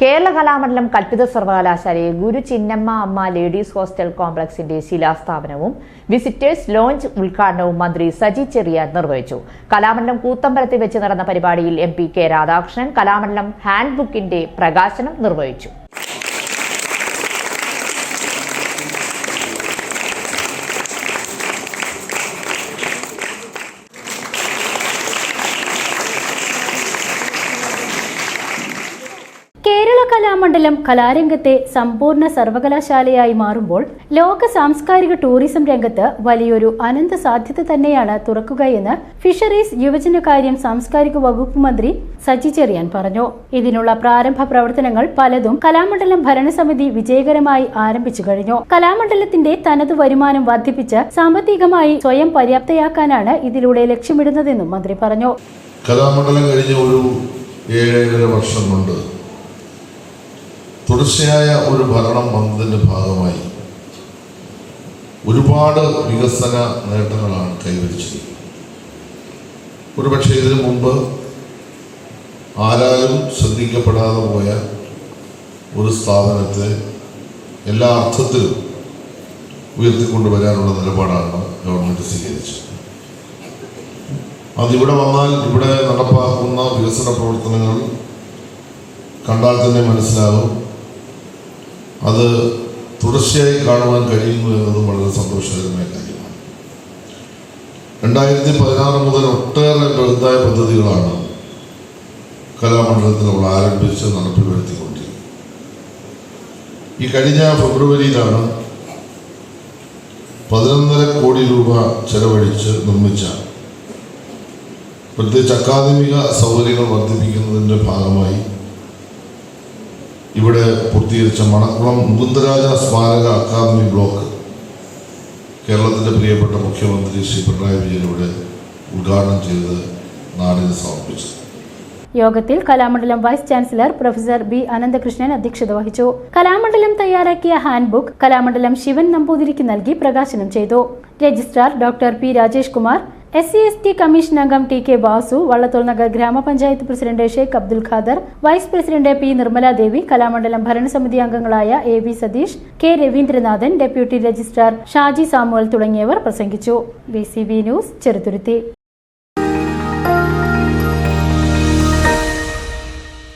Kerala Kalamandalam കൽപ്പിത സർവകലാശാലയിൽ ഗുരു ചിന്നമ്മ അമ്മ ladies hostel കോംപ്ലക്സിന്റെ ശിലാസ്ഥാപനവും വിസിറ്റേഴ്സ് ലോഞ്ച് ഉദ്ഘാടനവും മന്ത്രി സജി ചെറിയാൻ നിർവഹിച്ചു. കലാമണ്ഡലം കൂത്തമ്പലത്തിൽ വെച്ച് നടന്ന പരിപാടിയിൽ M P K Radhakrishnan Kalamandalam hand ബുക്കിന്റെ പ്രകാശനം നിർവഹിച്ചു കേരള കലാമണ്ഡലം കലാരംഗത്തെ സമ്പൂർണ സർവകലാശാലയായി മാറുമ്പോൾ ലോക സാംസ്കാരിക ടൂറിസം രംഗത്ത് വലിയൊരു അനന്ത സാധ്യത തന്നെയാണ് തുറക്കുകയെന്ന് ഫിഷറീസ് യുവജനകാര്യം സാംസ്കാരിക വകുപ്പ് മന്ത്രി സജി ചെറിയാൻ പറഞ്ഞു. ഇതിനുള്ള പ്രാരംഭ പ്രവർത്തനങ്ങൾ പലതും കലാമണ്ഡലം ഭരണസമിതി വിജയകരമായി ആരംഭിച്ചു കഴിഞ്ഞു. കലാമണ്ഡലത്തിന്റെ തനത് വരുമാനം വർദ്ധിപ്പിച്ച് സാമ്പത്തികമായി സ്വയം പര്യാപ്തയാക്കാനാണ് ഇതിലൂടെ ലക്ഷ്യമിടുന്നതെന്നും മന്ത്രി പറഞ്ഞു. കലാമണ്ഡലം കഴിഞ്ഞ ഒരു ഏഴര വർഷം കൊണ്ട് തുടർച്ചയായ ഒരു ഭരണം വന്നതിന്റെ ഭാഗമായി ഒരുപാട് വികസന നേട്ടങ്ങളാണ് കൈവരിച്ചത്. ഒരുപക്ഷെ ഇതിനു മുമ്പ് ആരാലും ശ്രദ്ധിക്കപ്പെടാതെ പോയ ഒരു സ്ഥാപനത്തെ എല്ലാ അർത്ഥത്തിലും ഉയർത്തിക്കൊണ്ടുവരാനുള്ള നിലപാടാണ് ഗവൺമെന്റ് സ്വീകരിച്ചത്. അതിവിടെ വന്നാൽ ഇവിടെ നടപ്പാക്കുന്ന വികസന പ്രവർത്തനങ്ങൾ കണ്ടാൽ തന്നെ മനസ്സിലാകും. അത് തുടർച്ചയായി കാണുവാൻ കഴിയുന്നു എന്നതും വളരെ സന്തോഷകരമായ കാര്യമാണ്. രണ്ടായിരത്തി പതിനാറ് മുതൽ ഒട്ടേറെ ബൃഹത്തായ പദ്ധതികളാണ് കലാമണ്ഡലത്തിൽ നമ്മൾ ആരംഭിച്ച് നടപ്പിൽ വരുത്തിക്കൊണ്ടിരിക്കുന്നത് ഈ കഴിഞ്ഞ ഫെബ്രുവരിയിലാണ് പതിനൊന്നര കോടി രൂപ ചെലവഴിച്ച് നിർമ്മിച്ച പ്രത്യേകിച്ച് അക്കാദമിക സൗകര്യങ്ങൾ വർദ്ധിപ്പിക്കുന്നതിന്റെ ഭാഗമായി ഇവിടെ പൂർത്തീകരിച്ച മണക്കുളം മുകുന്ദരാജ സ്മാരക അക്കാദമി ബ്ലോക്ക് കേരളത്തിന്റെ പ്രിയപ്പെട്ട മുഖ്യമന്ത്രി ശ്രീ പിണറായി വിജയൻ ഇവിടെ ഉദ്ഘാടനം ചെയ്ത് നാടിന് സമർപ്പിച്ചു. യോഗത്തിൽ Kalamandalam vice chancellor professor B Ananthakrishnan അധ്യക്ഷത വഹിച്ചു. കലാമണ്ഡലം തയ്യാറാക്കിയ ഹാൻഡ് ബുക്ക് കലാമണ്ഡലം ശിവൻ നമ്പൂതിരിക്ക് നൽകി പ്രകാശനം ചെയ്തു. Registrar doctor P Rajesh Kumar S C S T commission അംഗം ടി കെ ബാസു വള്ളത്തോൾ നഗർ ഗ്രാമപഞ്ചായത്ത് president Sheikh Abdul Khader vice president P Nirmaladevi Kalamandalam ഭരണസമിതി അംഗങ്ങളായ A V Satheesh K Ravindranathan deputy registrar Shaji Samuel തുടങ്ങിയവർ പ്രസംഗിച്ചു. B news Cheruthuruthy.